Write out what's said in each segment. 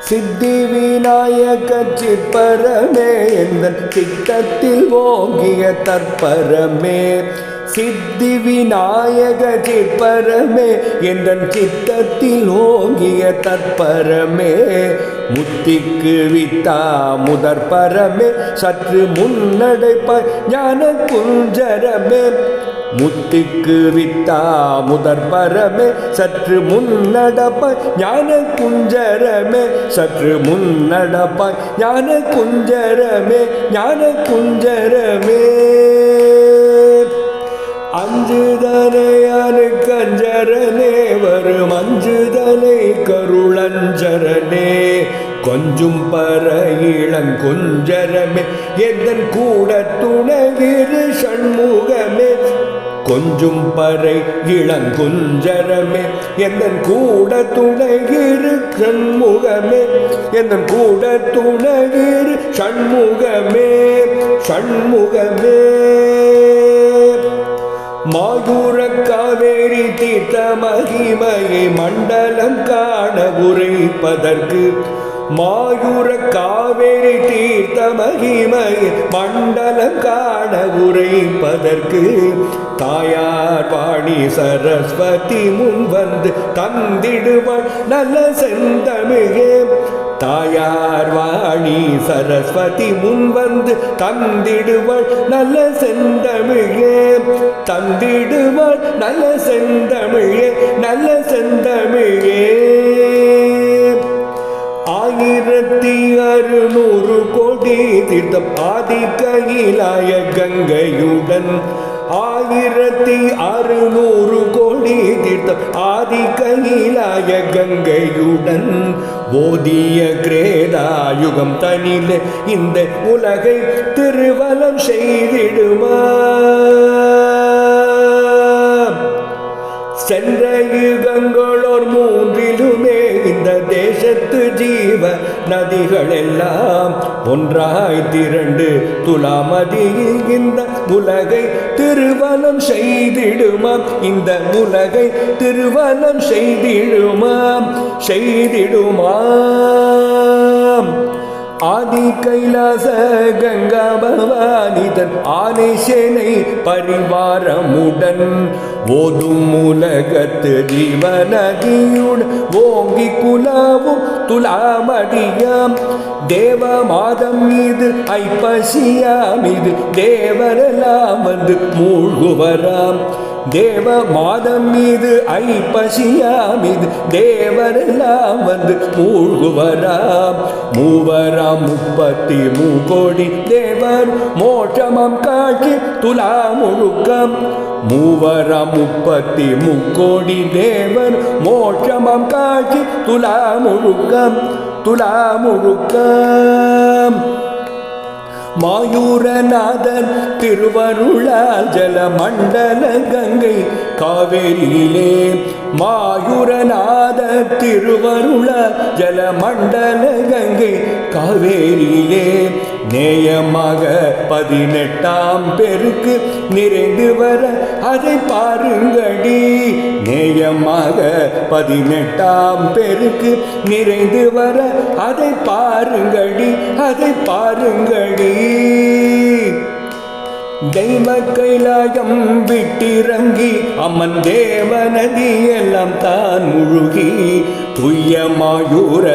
சித்தி விநாயக சிற்பரமே எந்த சித்தத்தில் ஓங்கிய தற்பரமே. சித்தி விநாயக சிற்பரமே எந்த சித்தத்தில் ஓங்கிய தற்பரமே. முத்திக்கு வித்தா முதற்பரமே சற்று முன்னடைப்ப ஞான குஞ்சரமே முத்திக்கு வித்தா முதற்பரமே சற்று முன்னடப்பாய் ஞான குஞ்சரமே. சற்று முன்னடப்பாய் ஞான குஞ்சரமே ஞான குஞ்சரமே. அஞ்சுதனையானு கஞ்சரனே வரும் அஞ்சுதனை கருளஞ்சரனே. கொஞ்சும் பர இளங்குஞ்சரமே எந்தன் கூட துணைகிரு சண்முகமே. கொஞ்சும் பறை இளங்குஞ்சரமே என் கூட துணைகிரு சண்முகமே. என் கூட துணைகிரு சண்முகமே. சண்முகமே. மாயூர காவேரி தீர்த்த மகிமையை மண்டலம் காண உரைப்பதற்கு மாயூர காவேரி தீர்த்த மகிமை மண்டலம் காண உரைப்பதற்கு தாயார் பாணி சரஸ்வதி முன் வந்து தந்திடுவாள் நல்ல செந்தமிழே. தாயார் வாணி சரஸ்வதி முன் வந்து தந்திடுவள் நல்ல செந்தமிழே. தந்திடுவள் நல்ல செந்தமிழே நல்ல செந்தமிழே. ஆயிரத்தி நூறு கோடி தீர்த்தம் ஆதி கையிலாய கங்கையுடன் ஆயிரத்தி அறுநூறு கோடி தீர்த்தம் ஆதி கையிலாய கங்கையுடன் ஓதிய கிரேதாயுகம் தனில இந்த உலகை திருவலம் செய்திடுமா? சென்ற யுகங்களோ சேர்த்து ஜீவ நதிகள் எல்லாம் ஒன்றாய் திரண்டு துலாமதியில் இந்த உலகை திருவனம் செய்திடுமாம். இந்த உலகை திருவனம் செய்திடுமாம். செய்திடுமாம். ஆதி கைலாச கங்கா பவானிதன் ஆனேசனை பரிவாரமுடன். ஓதும் உலகத்து ஜீவநதியுடன் ஓங்கி குலாவும் துலாமடியாம் தேவ மாதம் மீது ஐப்பசியாம் இது தேவரெல்லாம் வந்து மூழ்குவராம். தேவ மாதம் மீது ஐப்பசியாம் இது தேவரெல்லாம் வந்து மூழ்குவராம். மூவராம் முப்பத்தி மூகோடி தேவர் மோட்சமம் காட்சி துலா முழுக்கம். மூவரம் முப்பத்தி முக்கோடி தேவர் மோட்சமம் காட்சி துலா முழுக்கம். துலா முழுக்கம் மாயூரநாதன் திருவருளால் ஜலமண்டல கங்கை காவேரியிலே. மாயூரநாத திருவருளால் ஜலமண்டல கங்கை காவேரியிலே. நேயமாக பதினெட்டாம் பெருக்கு நிறைந்து வர அதை பாருங்கடி. நேயமாக பதினெட்டாம் பெருக்கு நிறைந்து வர அதை பாருங்கடி அதை பாருங்கடி. தெய்வ கைலாயம் விட்டிறங்கி அம்மன் தேவநதி எல்லாம் தான் முழுகி துய்யமாயூர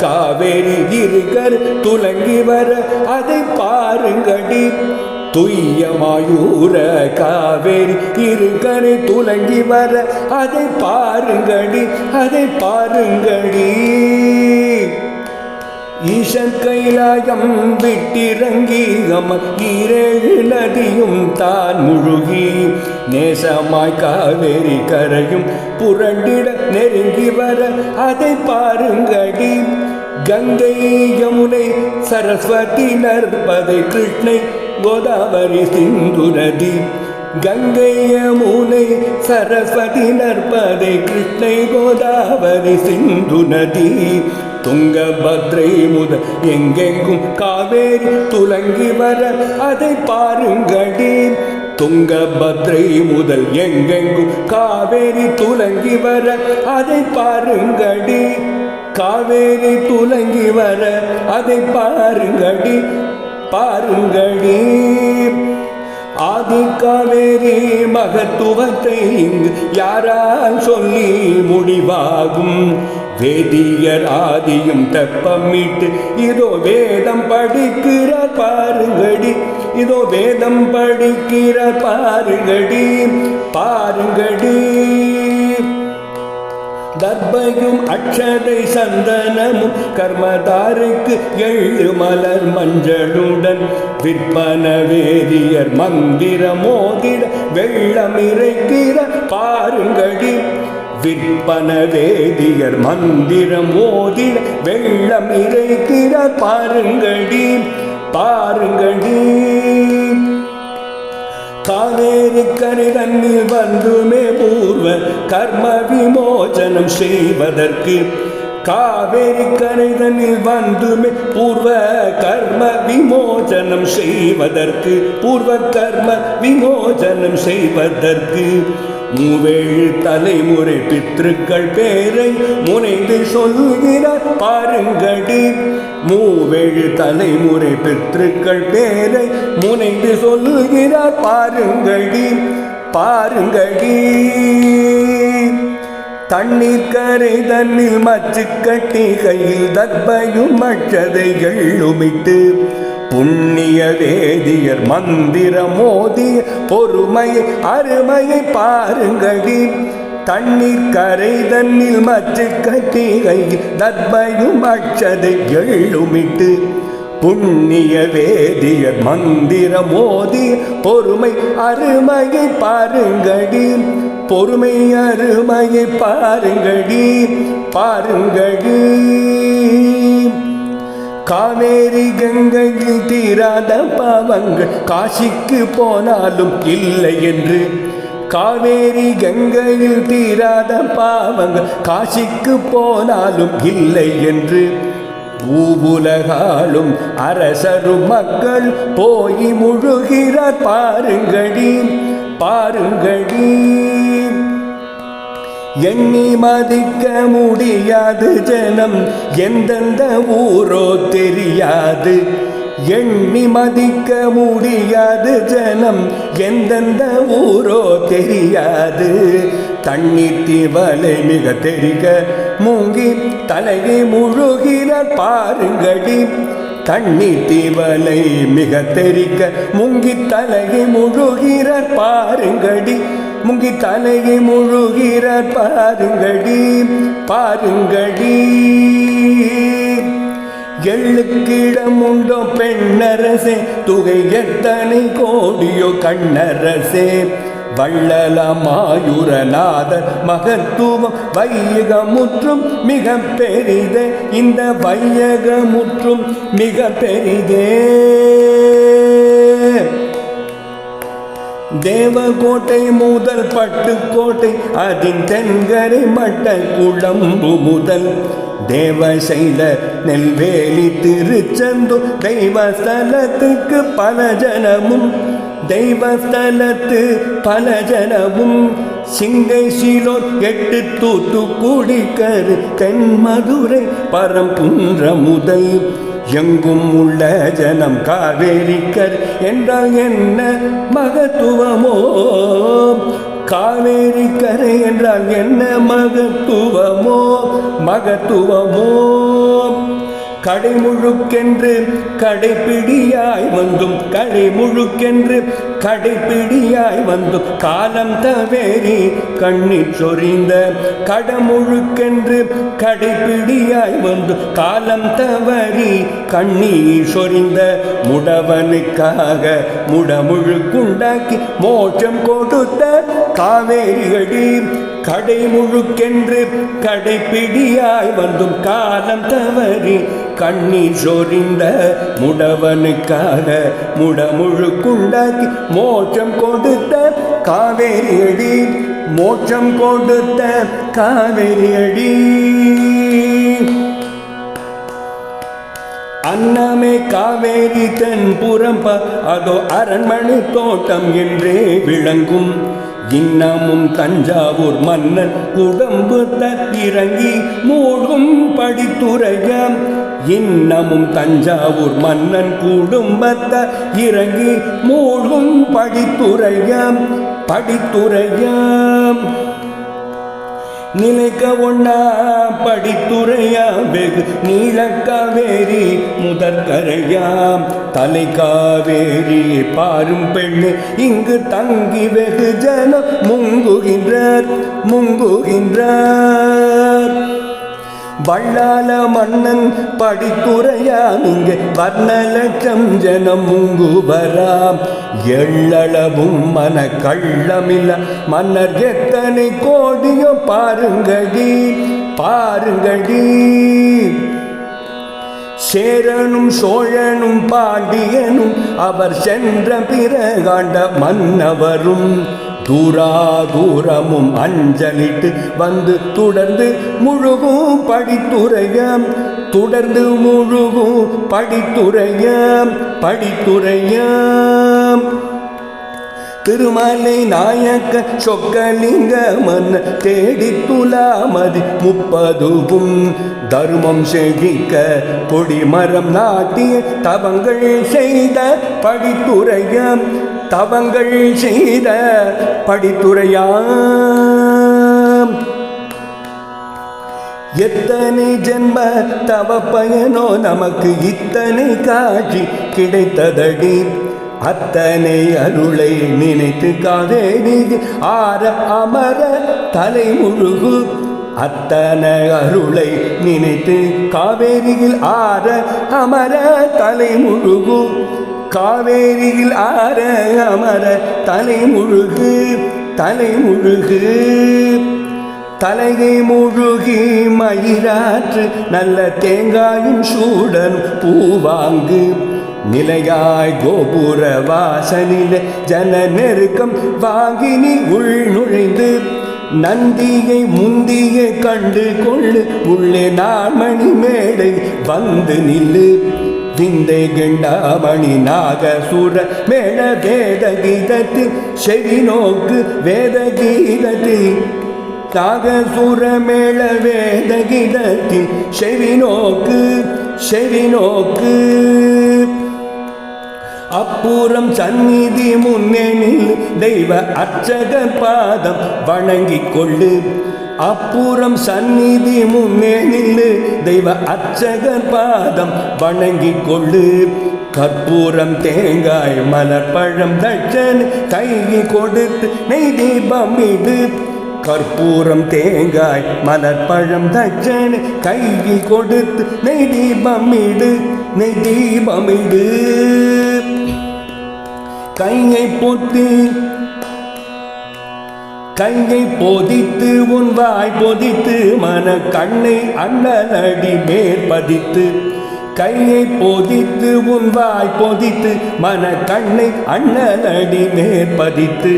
காவேரி இருகர் துலங்கி வர அதை பாருங்கடி. துய்யமாயூர காவேரி இருகரை துலங்கி வர அதை பாருங்கடி அதை பாருங்கடி. ஈசன் கைலாயம் விட்டிறங்கி அமர் ஈரேழு நதியும் தான் முழுகி. நேசமாய் காவேரி கரையும் புரண்டிட நெருங்கி வர அதை பாருங்கடி. கங்கை யமுனை சரஸ்வதி நர்பதை கிருஷ்ணை கோதாவரி சிந்து நதி. கங்கை யமுனை சரஸ்வதி நர்பதை கிருஷ்ணை கோதாவரி சிந்து நதி. துங்கபத்ரை முத எங்கெங்கும் காவேரி துலங்கி வர அதை பாருங்கடி. துங்கபத்ரை முதல் எங்கெங்கும் காவேரி துலங்கி வர அதை பாருங்கடி. காவேரி துலங்கி வர அதை பாருங்கடி. பாருங்கடி. ஆதி காவேரி மகத்துவத்தை இங்கு யாரால் சொல்லி முடிவாகும்? வேதியர் ஆதியும் தெப்பமிட்டு இதோ வேதம் படிக்கிறார் பாருங்கடி இதோ வேதம் படிக்கிறார் பாருங்கடி பாருங்கடி. தர்பையும் அக்ஷதை சந்தனமும் கர்மதாருக்கு எள்ளு மலர் மஞ்சளுடன் விற்பன வேதியர் மந்திர மோதிட வெள்ளம் இறைக்கிற பாருங்கடி. விற்பன வேதியர் மந்திரம் ஓதி வெள்ளம் இறைக்கிற பாருங்கடி பாருங்கடி. காவேரி கரை தண்ணீர் வந்துமே பூர்வ கர்ம விமோச்சனம் செய்வதற்கு காவேரி கரைதனில் வந்துமே பூர்வ கர்ம விமோசனம் செய்வதற்கு பூர்வ கர்ம விமோசனம் செய்வதற்கு. மூவேழு தலைமுறை பித்ருக்கள் பேரை முனைந்து சொல்கிறார் பாருங்கடி. மூவேழு தலைமுறை பித்ருக்கள் பேரை முனைந்து சொல்லுகிறார் பாருங்கடி பாருங்கடி. தண்ணீர் கரை தன்னில் மச்சு கட்டி கையில் தற்பையும் மற்றதை எள்ளுமிட்டு புண்ணிய வேதியர் மந்திர மோதி பொறுமையை அருமையை பாருங்கடி. தண்ணீர் கரை தன்னில் மச்சு கட்டி கையில் தற்பையும் மற்றதை எழுமிட்டு புண்ணிய வேதியர் மந்திர மோதி பொறுமை அருமையை பாருங்கடி. பொறுமை அருமையை பாருங்கடி பாருங்கடி. காவேரி கங்கையில் தீராத பாவங்கள் காசிக்கு போனாலும் இல்லை என்று. காவேரி கங்கையில் தீராத பாவங்கள் காசிக்கு போனாலும் இல்லை என்று. பூவுலகாலும் அரசரும் மக்கள் போய் முழுகிறார். பாருங்கடி பாருங்கடி. எண்ணி மதிக்க முடியாது ஜனம். எந்தெந்த ஊரோ தெரியாது. எண்ணி மதிக்க முடியாது ஜனம். எந்தெந்த ஊரோ தெரியாது. தண்ணீர் தீவலை மிக தெரிக. மூங்கி தலையை முழுகிற பாருங்கடி. தண்ணீர் தீவலை மிக தெரிக்க முங்கி தலையை முழுகிற பாருங்கடி. முங்கி தலையை முழுகிற பாருங்கடி. பாருங்கடி. எள்ளுக்கிடம் உண்டோ பெண்ணரசே துகை எத்தனை கோடியோ கண்ணரசே. வள்ளலமாயுரநாதர் மகத்துவம் வையகமுற்றும் மிக பெரிதே. இந்த வையகமுற்றும் மிக பெரிதே. தேவகோட்டை முதல் பட்டுக்கோட்டை அதின் தென்கரை மட்ட குழம்பு முதல். தேவசைல நெல்வேலி திருச்செந்தூர் தெய்வஸ்தலத்துக்கு பல ஜனமும் தெய்வஸ்தலத்து பல ஜனமும் சிங்கை சீலோர் எட்டு தூத்து குடிக்கரு தென் மதுரை பரம்புன்ற முதல். எங்கும் உள்ள ஜனம் காவேரிக்கர் என்றால் என்ன மகத்துவமோ? காவேரி கரை என்றால் என்ன மகத்துவமோ? மகத்துவமோ? கடைமுழுக்கென்று கடைப்பிடியாய் வந்தும் கடைமுழுக்கென்று கடைப்பிடியாய் வந்தும். காலம் தவேரி கண்ணீர் சொரிந்த கடமுழுக்கென்று கடைப்பிடியாய் வந்து காலம் தவறி கண்ணீர் சொறிந்த முடவனுக்காக முடமுழுக்குண்டாக்கி மோட்சம் கொடுத்த காவேரிகளி கடைமுழுக்கென்று கடைப்பிடியாய் வந்தும். காலம் தவறி கண்ணீர் சொரிந்த முடவனுக்காக முடமுழுக்குண்டாக்கி மோட்சம் கொடுத்த காவேரியடி மோட்சம் கொடுத்த காவேரியடி அன்னமே காவேரி தென்புறம் ப- அதோ அரண்மனை தோட்டம் என்றே விளங்கும். இன்னமும் தஞ்சாவூர் மன்னன் உடம்பு தத்திறங்கி மூடும் படித்துறைய. இன்னமும் தஞ்சாவூர் மன்னன் குடும்பத்த இறங்கி மூழ்கும் படித்துறையாம் படித்துறையாம் நிலைக்க ஒண்ணா படித்துறையா வெகு நீலக்காவேரி முதற்கரையாம் தலை காவேரி பாரும் பெண்ணு இங்கு தங்கி வெகு ஜனம் முங்குகின்றார் முங்குகின்றார். வள்ளால மன்னன் படித்துறையாம் இங்கு வர்ணலட்சம் ஜனம் முங்குவராம். எள்ளளவும் மன கள்ளமில்ல. மன்னர் எத்தனை கோடியோ பாருங்கடி பாருங்கடி. சேரனும் சோழனும் பாண்டியனும் அவர் சென்ற பிறகாண்ட மன்னவரும் தூராதூரமும் அஞ்சலிட்டு வந்து தொடர்ந்து முழுகும் படித்துறையாம். தொடர்ந்து முழுகும் படித்துறையாம் படித்துறையாம். திருமலை நாயக்க சொக்கலிங்க மன்ன தேடி துலாமதி முப்பதுவும் தர்மம் செழிக்க கொடிமரம் நாட்டிய தவங்கள் செய்த படித்துறையம். தவங்கள் செய்த படித்துறையாம். எத்தனை ஜென்ம தவ பயனோ நமக்கு இத்தனை காட்சி கிடைத்ததடி. அத்தனை அருளை நினைத்து காவேரி ஆர அமர தலை முழுகு அத்தனை அருளை நினைத்து காவேரியில் ஆற அமர தலை முழுகு காவேரியில் ஆர அமர தலை முழுகு தலை முழுகு. தலையை முழுகி மயிராற்று நல்ல தேங்காயும் சூடன் பூவாங்கு. நிலையாய் கோபுர வாசனில ஜன நெருக்கம் வாங்கினி உள் நுழைந்து நந்தியை முந்திய கண்டு கொள்ளு உள்ளே நாமணி மேடை வந்து நில்லு. விந்தை கண்டாமணி நாகசூர மேல வேத கீதத்தில் செவி நோக்கு வேத கீதத்தில் நாகசூர மேள வேத கீதத்தில் செவி நோக்கு செவி நோக்கு. அப்புறம் சந்நிதி முன்னெனில் தெய்வ அர்ச்சக பாதம் வணங்கிக் கொள்ளு. அப்புறம் சந்நிதி முன்னே நின்று தெய்வ அர்ச்சகர் பாதம் வணங்கி கொள்ளு. கற்பூரம் தேங்காய் மலர்பழம் தட்சன் கையில் கொடுத்து நெய் தீபம் இது கற்பூரம் தேங்காய் மலர்பழம் தட்சன் கையில் கொடுத்து நெய் தீபம் இடு. நெய் தீபம் இடு. கையை போட்டு கையை பொதித்து உன் வாய் பொதித்து மன கண்ணை அண்ணனடி மேற்பதித்து கையை பொதித்து உன் வாய் பொதித்து மன கண்ணை அண்ணனடி மேற்பதித்து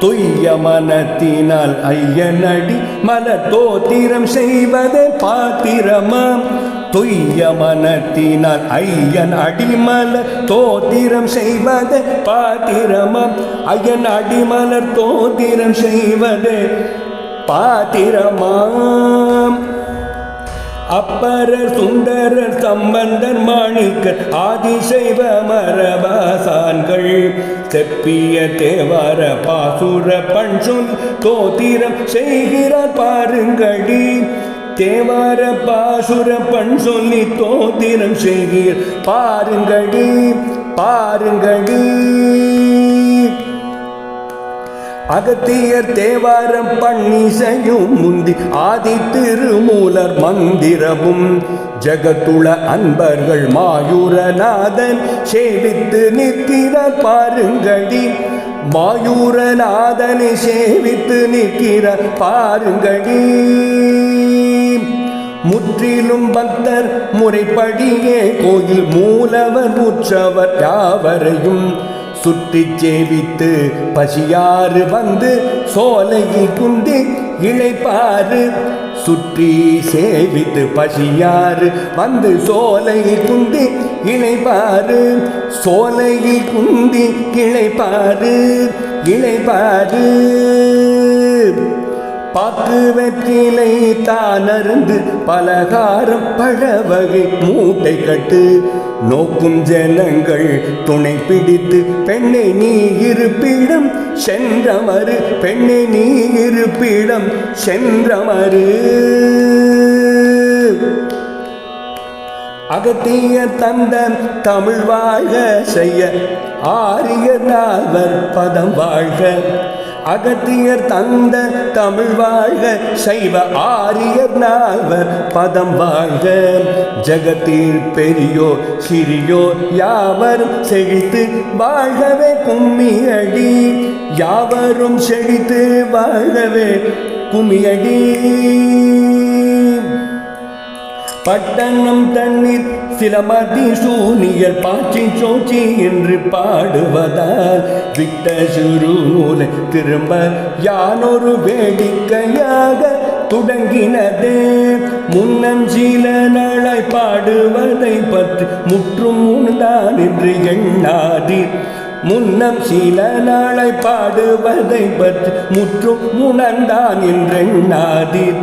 துய்ய மனத்தினால் ஐயனடி மன தோத்திரம் செய்வதே பாத்திரமாம் துய்ய மனத்தினால் ஐயன் அடிமலர் தோதிரம் செய்வதே பாத்திரமம். ஐயன் அடிமலர் தோதிரம் செய்வதே பாத்திரமாம். அப்பரர் சுந்தரர் சம்பந்தர் மாணிக்கர் ஆதிசைவ மரபாசான்கள் செப்பிய தேவார பாசுர பண்சொல் தோத்திரம் செய்கிறார் பாருங்கடி. தேவார பாசுர பண் சொல்லி தோத்திரம் செய்கிறார் பாருங்கடி பாருங்கடி. அகத்தியர் தேவாரம் பண்ணிசையும் முந்தி ஆதி திருமூலர் மந்திரமும். ஜகத்துள அன்பர்கள் மாயூரநாதன் சேவித்து நிற்கிறார் பாருங்கடி. மாயூரநாதனை சேவித்து நிற்கிறார் பாருங்கடி. முற்றிலும் பக்தர் முறைப்படியே கோயில் மூலவர் உற்றவர் யாவரையும் சுற்றி சேவித்து பசியாறு வந்து சோலையில் குந்தி இழைப்பாறு. சுற்றி சேவித்து பசியாறு வந்து சோலையில் குந்தி இழைப்பாறு. சோலையில் குந்தி இழைப்பாறு இழைப்பாறு. பாக்கு வெற்றிலை தானருந்து பலகாரம் பழவகை மூட்டை கட்டு. நோக்கும் ஜனங்கள் துணை பிடித்து பெண்ணை நீ இருப்பிடம் சென்றமரு பெண்ணை நீ இருப்பிடம் சென்றமரு அகத்திய தந்த தமிழ் வாழ்க செய்ய ஆரிய நால்வர் பதம் வாழ்க. அகத்தியர் தந்த தமிழ் வாழ்க சைவ ஆரியர் நால்வர் பதம் வாழ்க ஜகத்தில் பெரியோ சிறியோ யாவர் செழித்து வாழ்கவே கும்மியடி. யாவரும் செழித்து வாழ்கவே கும்மியடி. பட்டணம் தண்ணீர் சிலமதி சூனியர் பாச்சி சோச்சி என்று பாடுவதால் விட்ட சுரு நூலை திரும்ப யானொரு வேடிக்கையாக தொடங்கினது. முன்னம் சில நாளை பாடுவதை பற்றி முற்றும் உண்டான் என்று எண்ணாதீர். முன்னம் சில நாளை பாடுவதை பற்றி முற்றும் உணர்ந்தான் என்றெண்ணாதீர்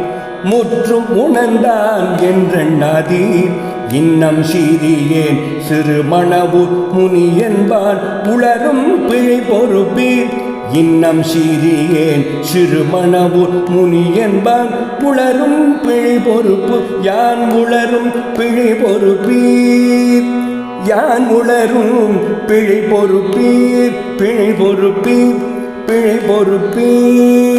முற்றும் உணர்ந்தான் என்றெண்ணாதீர் இன்னம் சீரியேன் சிறு மணவு முனி என்பான் புலரும் பிழை பொறுப்பீர். இன்னம் சீரியேன் சிறு மணவு முனி என்பான் புலரும் பிழை பொறுப்பு. யான் உளரும் பிழை பொறுப்பீர். யான் உளரும் பிழை பொறுப்பீர். பிழை பொறுப்பீர். பிழை பொறுப்பீர்.